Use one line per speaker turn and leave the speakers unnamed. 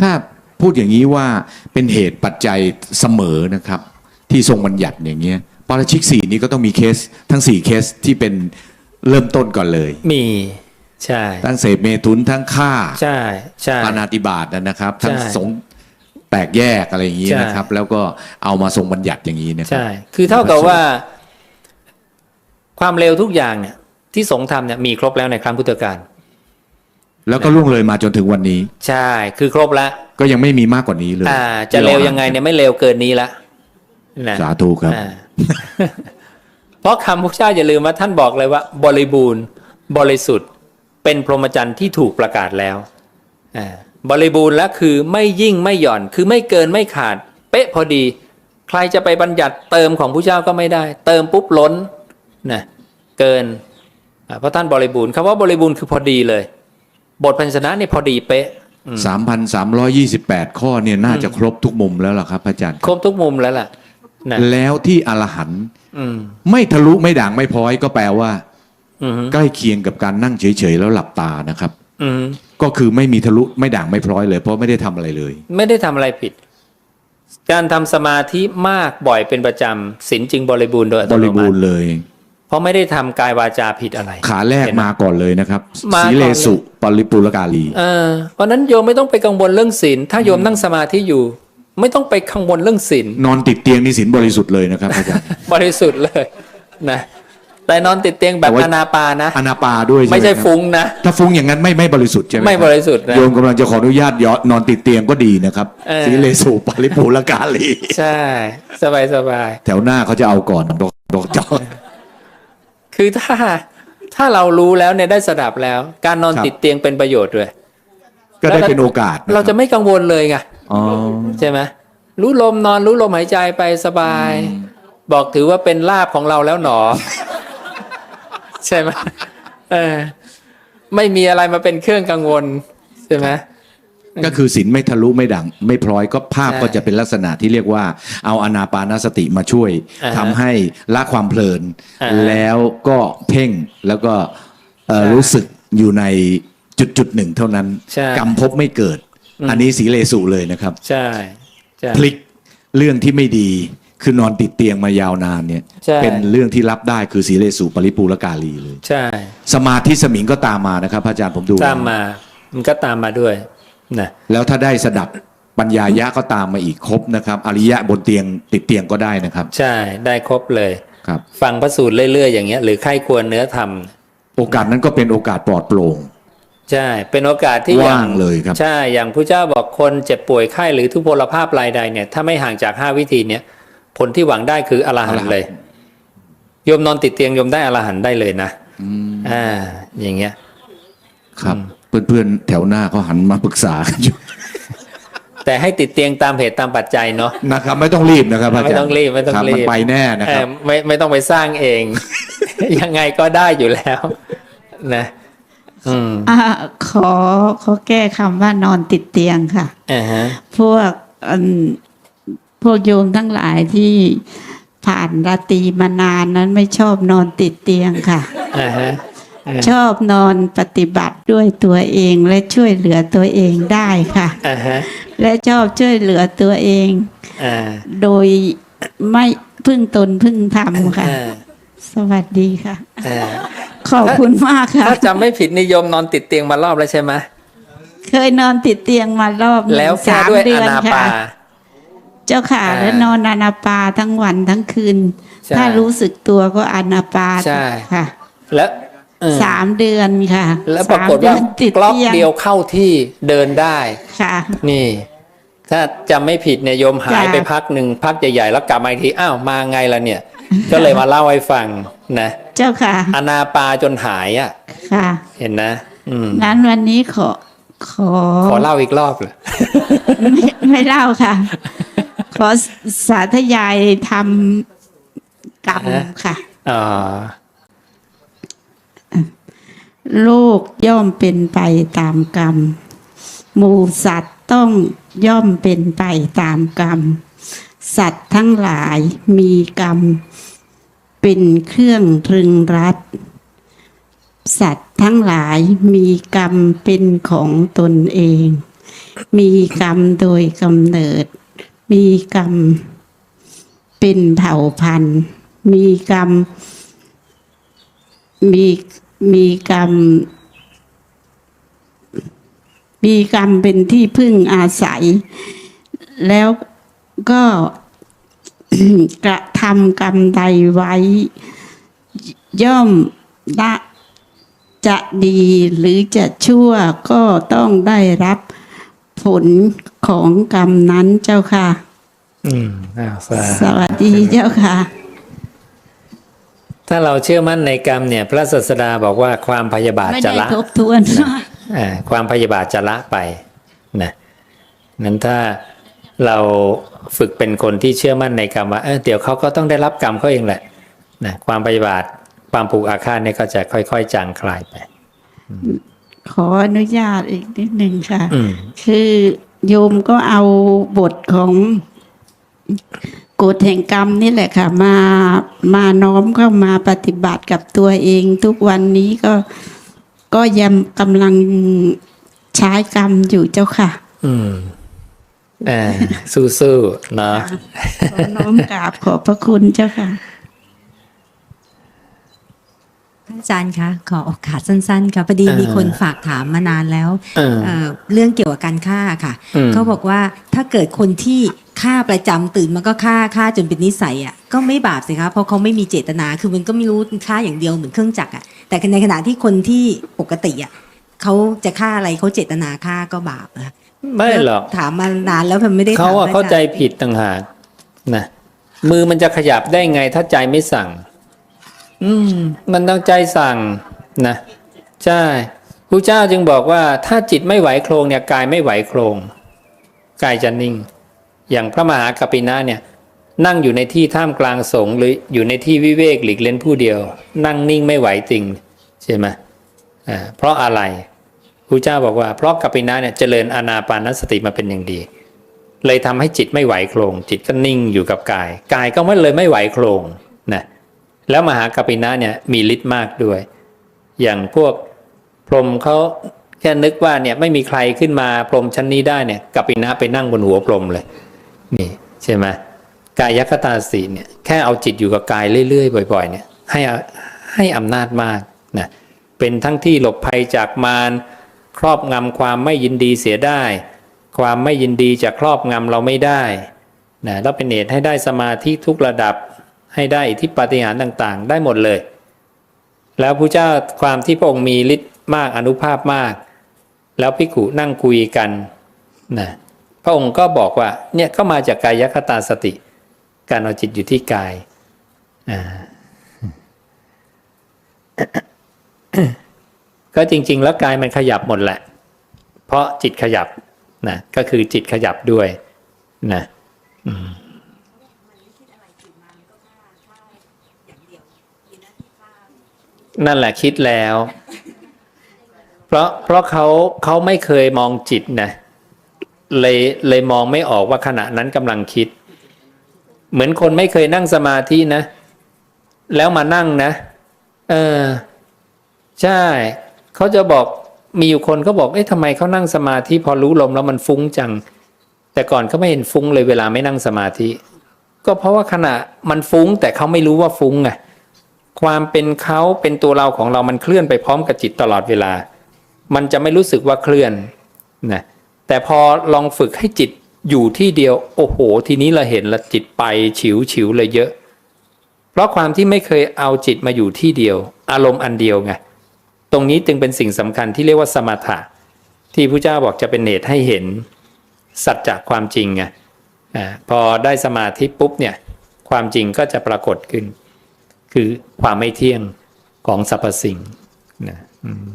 ถ้าพูดอย่างนี้ว่าเป็นเหตุปัจจัยเสมอนะครับ ที่ทรงบัญญัติอย่างเงี้ยปาราชิกสี่นี้ก็ต้องมีเคสทั้งสี่เคสที่เป็นเริ่มต้นก่อนเลย
มีใช่
ทั้งเสพเมถุนทั้งฆ่า
ใช่ใช่
ปานาติบาตนะครับ ทั้ง
ใช่
สงฆ์แตกแยกอะไรอย่างนี้
ใช่
นะครับ แล้วก็เอามาทรงบัญญัติอย่างนี้นะครั
ใช่คือเท่ากับว่า ความเร็วทุกอย่างเนี่ยที่สงฆ์ทำเนี่ยมีครบแล้วในครั้งพุทธกาล
แล้วก็ล่วงเลยมาจนถึงวันนี้
ใช่ คือครบแล้ว
ก็ยังไม่มีมากกว่านี้เลย
อ่า จะเร็วยังไงเนี่ยไม่เร็วเกินนี้ละนะ
สาธุครับ
อ่าเพราะคำพระเจ้าอย่าลืมว่าท่านบอกเลยว่า บริบูรณ์ บริสุทธิ์ เป็นพรหมจรรย์ที่ถูกประกาศแล้วอ่าบริบูรณ์แล้วคือไม่ยิ่งไม่หย่อน คือไม่เกินไม่ขาด เป๊ะพอดี ใครจะไปบัญญัติเติมของพระเจ้าก็ไม่ได้ เติมปุ๊บล้นนะเกินอ่าเพราะท่านบริบูรณ์คำว่าบริบูรณ์คือพอดีเลย บทพันชนะนี่พอดีเป๊ะ
สามพันสามร้อยี่สิบแปดข้อเนี่ยน่าจะครบทุกมุมแล้วล่ะครับอาจารย์
ครบทุกมุมแล้วล่ะนะ
แล้วที่อรหันต์
อืม
ไม่ทะลุไม่ด่างไม่พร้อยก็แปลว่า
อืม
ใกล้เคียงกับการนั่งเฉยๆแล้วหลับตานะครับ
อืม
ก็คือไม่มีทะลุไม่ด่างไม่พร้อยเลย เพราะไม่ได้ทำอะไรเลย
ไม่ได้ทำอะไรผิด การทำสมาธิมากบ่อยเป็นประจำศีลจึงบริบูรณ์โดยอั
บ
ตโน
ริ
มั
บู
ติ
รณ์เลย
เพราะไม่ได้ทำกายวาจาผิดอะไร
ขาแรก
เห็นไห
มาก่อนเลยนะครับ
มาก่อน
สีเลสุปริปุรกาลี
เออเพราะฉะนั้นโยมไม่ต้องไปกังวลเรื่องศีลถ้าโยมนั่งสมาธิอยู่ ไม่ต้องไปกังวลเรื่องศีล
นอนติดเตียงนี่สินบริสุทธิ์เลยนะครับอาจารย์
บริสุทธิ์เลยนะแต่นอนติดเตียงแบบ
แต่ว่า
อนาปานะ
อนาปาด้วย
ไม่
ใช่
ใช่
ไหมครับ
ฟุ้งนะ
ถ้าฟุ้งอย่างนั้นไม่ไม่บริสุทธิ์ใช่ไหมค
ไม่บริสุทธิ์นะ
โยมกำลังจะขออนุญาตย้อนนอนติดเตียงก็ดีนะครับ
เออ
สีเลสุปริปุรกาลี
ใช่ สบายสบาย
แถวหน้าเขาจะเอาก่อนดอกดอกจอก
คือถ้าถ้าเรารู้แล้วเนี่ยได้สดับแล้ว การนอน
ครับ
ติดเตียงเป็นประโยชน์ด้วย
ก็ได้เป็นโอกาสนคบ
เราจะไม่กังวลเลยไง
อ๋อ
ใช่ไหมรู้ลมนอนรู้ลมหายใจไปสบาย บอกถือว่าเป็นลาบของเราแล้วหนอ ใช่ไหมเออไม่มีอะไรมาเป็นเครื่องกังวล ใช่ไหม
ก็คือศีลไม่ทะลุไม่ดัง ไม่พร้อยก็ภาพ
ใช่
ก็จะเป็นลักษณะที่เรียกว่า เอาอนาปานสติมาช่วย
อ่าฮะ
ทำให้ละความเพลิน
อ่าฮะ
แล้วก็เพ่งแล้วก็เอ่อ
ใช่
รู้สึกอยู่ในจุดจุดๆหนึ่งเท่านั้น
ใช่
กรรมภพไม่เกิด
อืม
อันนี้สีเลสุเลยนะครับ
ใช่ใช่
พลิกเรื่องที่ไม่ดีคือนอนติดเตียงมายาวนานเนี่ย
ใช่
เป็นเรื่องที่รับได้คือสีเลสุปริปูรกาลีเลย
ใช่
สมาธิสมิงก็ตามมานะครับพระอาจารย์ผมดู
ตามมา มันก็ตามมาด้วย นะ
แล้วถ้าได้สดับปัญญายะก็ตามมาอีกครบนะครับ อริยะบนเตียงติดเตียงก็ได้นะครับ
ใช่ได้ครบเลย
ครับ
ฟังพระสูตรเรื่อยๆอย่างเงี้ยหรือใครควรเนื้อธรรม
โอกาสนั้นก็เป็นโอกาสปลอดโปร่ง
ใช่เป็นโอกาสที่
ว่างเลยครับ
ใช่อย่างพระเจ้าบอกคนเจ็บป่วยไข้หรือทุพพลภาพรายใดเนี่ยถ้าไม่ห่างจากห้าวิธีเนี่ยผลที่หวังได้คืออรหันต์เลยโยมนอนติดเตียงโยมได้อรหันต์ได้เลยนะ
อืม
อ่าอย่างเงี้ย
ครับ เพื่อนๆ แถวหน้าเขาหันมาปรึกษากันอยู่
แต่ให้ติดเตียงตามเหตุตามปัจจัยเนาะ
นะครับ ไม่ต้องรีบนะครับพระอาจารย์
ไม่ต้องรีบไม่ต้อง
ค
รีบ
มันไปแน่นะ
เอ
ครั
อบไม่ไม่ต้องไปสร้างเอง ยังไงก็ได้อยู่แล้ว นะอืม
อ่าขอขอแก้คำว่านอนติดเตียงค่ะ
อ่าฮะ
พวกอืมพวกโยมทั้งหลายที่ผ่านราตรีมานานนั้นไม่ชอบนอนติดเตียงค่ะ
อ่าฮะ
ชอบนอนปฏิบัติด้วยตัวเองและช่วยเหลือตัวเองได้ค่ะ
อ่าฮะ
และชอบช่วยเหลือตัวเอง
อ่า
โดยไม่พึ่งตนพึ่งธรรมค่ะ
อ่า
สวัสดีค่ะ
อ่า
ขอบคุณมากค่ะ
ถ้าจำไม่ผิดนิยมนอนติดเตียงมารอบแล้วใช่ไหม
เคยนอนติดเตียงมารอบหนึ่ง
แล้วแก้
สาม
ด้วย
เดื
อ
อน
นาปา
ค่ะเจ้าค่ะ
อ่า
แล้วนอนอนาปาทั้งวันทั้งคืน
ใช่
ถ้ารู้สึกตัวก็อนาปา
ใช่
ค่ะ
แล้วเออ
สามเดือนค่ะ
แล้วปรากฏ
สมเดื
ว่า
อนติด
กล็อก
เตียง
เดียวเข้าที่เดินได้
ค่ะ
นี่ ถ้าจำไม่ผิดเนี่ยโยมหาย
จ้ะ
ไปพักหนึ่งพักใหญ่ๆแล้วกลับมาอีกทีอ้าวมาไงล่ะเนี่ย ก็เลยมาเล่าให้ฟังนะ
เจ้าค่ะ
อนาปาจนหายอะ
ค่ะ
เห็นนะอืม
งั้นวันนี้ขอขอ
ขอเล่าอีกรอบเลย
ไม่ไม่เล่าค่ะ ขอสาธยายทำกรรม
ฮะ
ค่ะ
อ่า
โลกย่อมเป็นไปตามกรรม หมูสัตว์ต้องย่อมเป็นไปตามกรรม สัตว์ทั้งหลายมีกรรม เป็นเครื่องตรึงรัด สัตว์ทั้งหลายมีกรรมเป็นของตนเอง มีกรรมโดยกำเนิด มีกรรม เป็นเผ่าพันธุ์ มีกรรม มี มีกรรม มีกรรมเป็นที่พึ่งอาศัย แล้วก็กระทำกรรมใดไว้ ย่อมละจะดีหรือจะชั่วก็ต้องได้รับผลของกรรมนั้นเจ้าค่ะ
อืมอ้าวสา
สวัสดีเจ้าค่ะ
ถ้าเราเชื่อมั่นในกรรมเนี่ย พระศาสดาบอกว่าความพยาบาท
ไม่
จะ
ได้
ละ
ทบทวนว่า
อ่าความพยาบาทจะละไปนะนั้นถ้าเราฝึกเป็นคนที่เชื่อมั่นในกรรมว่าเออเดี๋ยวเขาก็ต้องได้รับกรรมเขาเองแหละนะความพยาบาทความผูกอาฆาตเนี่ยก็จะค่อย ๆ จางคลายไป
ขออนุญาตอีกนิดหนึ่งค่ะ
อืม
คือโยมก็เอาบทของ กฎแห่งกรรมนี่แหละค่ะ มามาน้อมเข้ามาปฏิบัติกับตัวเอง ทุกวันนี้ก็ก็ยังกำลังใช้กรรมอยู่เจ้าค่ะ
อืมอ่าสู้ๆเนาะ
ขอน้อมกราบขอบพระคุณเจ้าค่ะ
ท่าน อาจารย์คะขอโอกาสสั้นๆค่ะพอดี
เออ
มีคนฝากถามมานานแล้ว
เออ
เอ่อเรื่องเกี่ยวกับการฆ่าค่ะ
อืม
เขาบอกว่าถ้าเกิดคนที่ฆ่าประจำตื่นมันก็ฆ่าฆ่าจนเป็นนิสัยอะก็ไม่บาปสิคะเพราะเขาไม่มีเจตนาคือมันก็ไม่รู้ฆ่าอย่างเดียวเหมือนเครื่องจักรอะแต่ในขณะที่คนที่ปกติอะเขาจะฆ่าอะไรเขาเจตนาฆ่าก็บาปนะคะ
ไม่หรอก
ถามมานานแล้วมันไม่ได้
เขา
ถม
อะ
พระ
เข้าใจ
อรย์
ผิดต่างหากนะมือมันจะขยับได้ไงถ้าใจไม่สั่ง อืม มันต้องใจสั่งนะใช่พระเจ้าจึงบอกว่า ถ้าจิตไม่ไหวโครงเนี่ยกายไม่ไหวโครงกายจะนิ่ง อย่างพระมหากัปปินะเนี่ย นั่งอยู่ในที่ท่ามกลางสงหรืออยู่ในที่วิเวกหลีกเล่นผู้เดียว นั่งนิ่งไม่ไหวจริงใช่ไหมอ่าเพราะอะไรพระเจ้าบอกว่า เพราะกัปปินะเนี่ยเจริญอานาปานสติมาเป็นอย่างดี เลยทำให้จิตไม่ไหวโครงจิตก็นิ่งอยู่กับกาย กายก็ไม่เลยไม่ไหวโครง แล้วมหากปปินะเนี่ยมีฤทธิ์มากด้วย อย่างพวกพรหมเขาแค่นึกว่าเนี่ยไม่มีใครขึ้นมาพรหมชั้นนี้ได้เนี่ยกปปินะไปนั่งบนหัวพรหมเลย นี่ใช่ไหมกายคตาสีเนี่ยแค่เอาจิตอยู่กับกายเรื่อยๆบ่อย ๆ เนี่ยให้ให้อำนาจมากนะเป็นทั้งที่หลบภัยจากมารครอบงำความไม่ยินดีเสียได้ ความไม่ยินดีจะครอบงำเราไม่ได้นะแล้วเป็นเหตุให้ได้สมาธิทุกระดับ ให้ได้อิทธิปาฏิหาริย์ต่างๆ ได้หมดเลย แล้วพระเจ้าความที่พระองค์มีฤทธิ์มากอนุภาพมาก แล้วพิกุนั่งคุยกันนะพระองค์ก็บอกว่าเนี่ยก็มาจากกายคตาสติ การเอาจิตอยู่ที่กายอ่าก็จริง ๆ แล้วกายมันขยับหมดแหละ เพราะจิตขยับนะก็คือจิตขยับด้วยนะอืม นั่นแหละคิดแล้ว เพราะเพราะเขาเขาไม่เคยมองจิตนะเลยเลยมองไม่ออกว่าขณะนั้นกำลังคิด เหมือนคนไม่เคยนั่งสมาธินะ แล้วมานั่งนะ เออ ใช่เขาจะบอกมีอยู่คนเขาบอกเอ๊ะทำไมเขานั่งสมาธิพอรู้ลมแล้วมันฟุ้งจัง แต่ก่อนเขาไม่เห็นฟุ้งเลยเวลาไม่นั่งสมาธิ ก็เพราะว่าขณะมันฟุ้งแต่เขาไม่รู้ว่าฟุ้งไง ความเป็นเขาเป็นตัวเราของเรามันเคลื่อนไปพร้อมกับจิตตลอดเวลา มันจะไม่รู้สึกว่าเคลื่อนนะแต่พอลองฝึกให้จิตอยู่ที่เดียวโอ้โห ทีนี้เราเห็นละจิตไปฉิวฉิวเลยเยอะ เพราะความที่ไม่เคยเอาจิตมาอยู่ที่เดียว อารมณ์อันเดียวไงตรงนี้จึงเป็นสิ่งสำคัญที่เรียกว่าสมถะ ที่พระเจ้าบอกจะเป็นเหตุให้เห็นสัจจะความจริงไงอ่าพอได้สมาธิปุ๊บเนี่ยความจริงก็จะปรากฏขึ้น คือความไม่เที่ยงของสรรพสิ่งนะอืม